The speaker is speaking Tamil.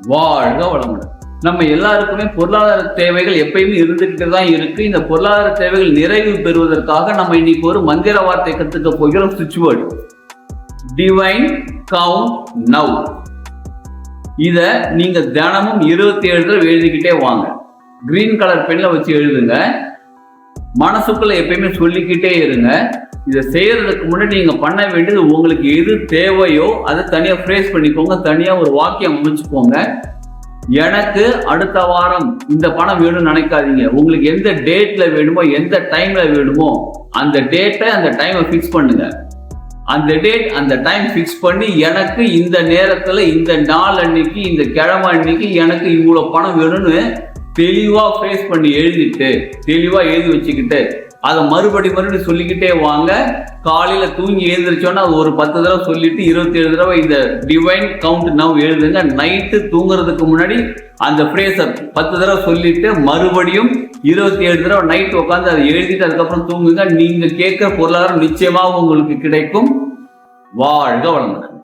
வாழ்க வளமுடன். நம்ம எல்லாருக்குமே பொருளாதார தேவைகள் எப்பயுமே இருந்துகிட்டு தான் இருக்கு. இந்த பொருளாதார தேவைகள் நிறைவு பெறுவதற்காக நம்ம இன்னைக்கு ஒரு மந்திர வார்த்தை கத்துக்க போகிறோம். சுவிட்ச் வேர்டு டிவைன் கவுண்ட் நவ் இத நீங்க தினமும் இருபத்தி ஏழு தடவை எழுதிக்கிட்டே வாங்க. கிரீன் கலர் பெண்ணில் வச்சு எழுதுங்க. மனசுக்குள்ள எப்பயுமே சொல்லிக்கிட்டே இருங்க. இதை செய்யறதுக்கு முன்னாடி நீங்க பண்ண வேண்டியது உங்களுக்கு எது தேவையோ அதை தனியா ஃப்ரேஸ் பண்ணிக்கோங்க தனியா ஒரு வாக்கியம் அமைச்சுக்கோங்க. எனக்கு அடுத்த வாரம் இந்த பணம் வேணும்னு நினைக்காதீங்க. உங்களுக்கு எந்த டேட்ல வேணுமோ எந்த டைம்ல வேணுமோ அந்த டேட்டை அந்த டைமை ஃபிக்ஸ் பண்ணுங்க. அந்த டேட் அந்த டைம் ஃபிக்ஸ் பண்ணி எனக்கு இந்த நேரத்துல இந்த நாள் அன்னைக்கு இந்த கிழமை அன்னைக்கு எனக்கு இவ்வளவு பணம் வேணும்னு தெளிவா ஃபேஸ் பண்ணி எழுதிட்டு தெளிவா எழுதி வச்சுக்கிட்டு அதை மறுபடி மறுபடி சொல்லிக்கிட்டே வாங்க. காலையில் தூங்கி எழுந்திரிச்சோன்னா அது ஒரு பத்து தடவை சொல்லிட்டு இருபத்தி ஏழு தடவை இந்த டிவைன் கவுண்ட் நவ் எழுதுங்க. நைட்டு தூங்குறதுக்கு முன்னாடி அந்த ஃப்ரேஸை பத்து தடவை சொல்லிட்டு மறுபடியும் இருபத்தி ஏழு தடவை நைட் உட்காந்து அதை எழுதிட்டு அதுக்கப்புறம் தூங்குங்க. நீங்கள் கேட்குற பொருளாதாரம் நிச்சயமாக உங்களுக்கு கிடைக்கும். வாழ்க வளமுடன்.